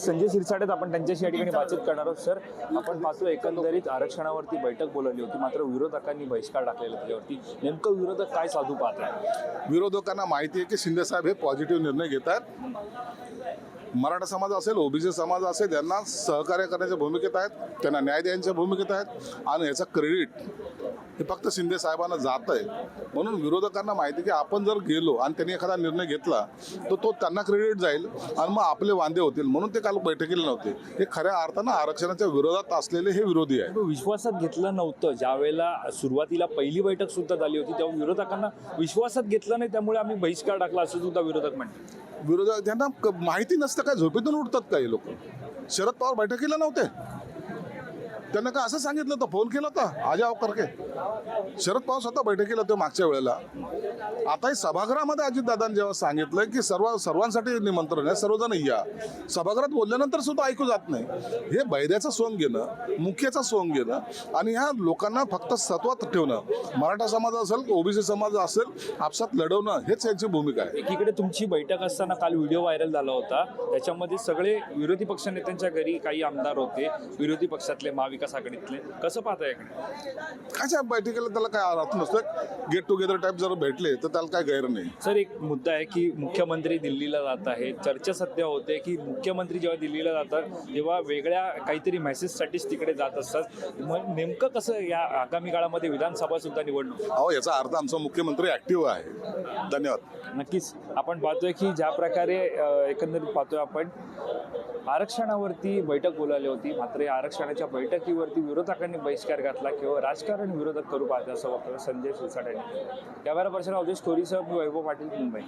संजय शिरसाटेत आपण त्यांच्याशी या ठिकाणी बातचीत करणार आहोत. सर आपण पाहतो एकंदरीत आरक्षणावरती बैठक बोलवली होती. मात्र विरोधकांनी बहिष्कार टाकलेला त्याच्यावरती. नेमकं विरोधक काय साधू पाहत आहे विरोधकांना माहिती आहे की शिंदेसाहेब हे पॉझिटिव्ह निर्णय घेत आहेत मराठा समाज असेल ओबीसी समाज असेल यांना सहकार्य करण्याच्या भूमिकेत आहेत. त्यांना न्याय देण्याच्या भूमिकेत आहेत. आणि याचा क्रेडिट हे फक्त शिंदे साहेबांना जात आहे म्हणून विरोधकांना माहिती आहे की आपण जर गेलो आणि त्यांनी एखादा निर्णय घेतला तर तो त्यांना क्रेडिट जाईल आणि मग आपले वांदे होतील. म्हणून ते काल बैठकीला नव्हते. हे खऱ्या अर्थानं आरक्षणाच्या विरोधात असलेले हे विरोधी आहेत. तो विश्वासात घेतलं नव्हतं. ज्या वेळेला सुरुवातीला पहिली बैठक सुद्धा झाली होती तेव्हा विरोधकांना विश्वासात घेतलं नाही त्यामुळे आम्ही बहिष्कार टाकला असं सुद्धा विरोधक म्हणतात. विरोधक त्यांना माहिती नसतं काय झोपेतून उठतात काही लोक? शरद पवार बैठकीला नव्हते. त्यांना काय असं सांगितलं होतं? फोन केला होता? आज आव करके शरद पवार स्वतः बैठकीला होते मागच्या वेळेला. आताही सभागृहामध्ये अजितदादांनी जेव्हा सांगितलं की सर्व सर्वांसाठी निमंत्रण आहे सर्वजण या. सभागृहात बोलल्यानंतर सुद्धा ऐकू जात नाही. हे बैद्याचं सोंग घेणं मुख्याचं सोंग घेणं आणि ह्या लोकांना फक्त सत्वात ठेवणं. मराठा समाज असेल ओबीसी समाज असेल आपसात लढवणं हेच यांची भूमिका आहे. एकीकडे तुमची बैठक असताना काल व्हिडिओ व्हायरल झाला होता. त्याच्यामध्ये सगळे विरोधी पक्षनेत्यांच्या घरी काही आमदार होते. विरोधी पक्षातले महाविकास आघाडीतले कसं पाहता याकडे? काच्या बैठकीला त्याला काय अर्थ नसतं. गेट टुगेदर टाईप जर भेटले तर त्याला काय गैर नाही. सर एक मुद्दा आहे की मुख्यमंत्री दिल्लीला जात आहे चर्चा सध्या होते की मुख्यमंत्री जेव्हा दिल्लीला जातात तेव्हा वेगळ्या काहीतरी मेसेजसाठीच तिकडे जात असतात. मग नेमकं कसं या आगामी काळामध्ये विधानसभा सुद्धा निवडणूक? अहो याचा अर्थ आमचा मुख्यमंत्री ऍक्टिव्ह आहे. धन्यवाद. नक्कीच. आपण पाहतोय की ज्या प्रकारे एकंदरीत पाहतोय आपण आरक्षणावरती बैठक बोलावली होती. मात्र या आरक्षणाच्या बैठकीवरती विरोधकांनी बहिष्कार घातला किंवा राजकारण विरोधक करू पाहते असं वक्तव्य संजय शिरसाट यांनी कॅमेरा पर्सन अवधेश कोरीसह मी वैभव पाटील मुंबई.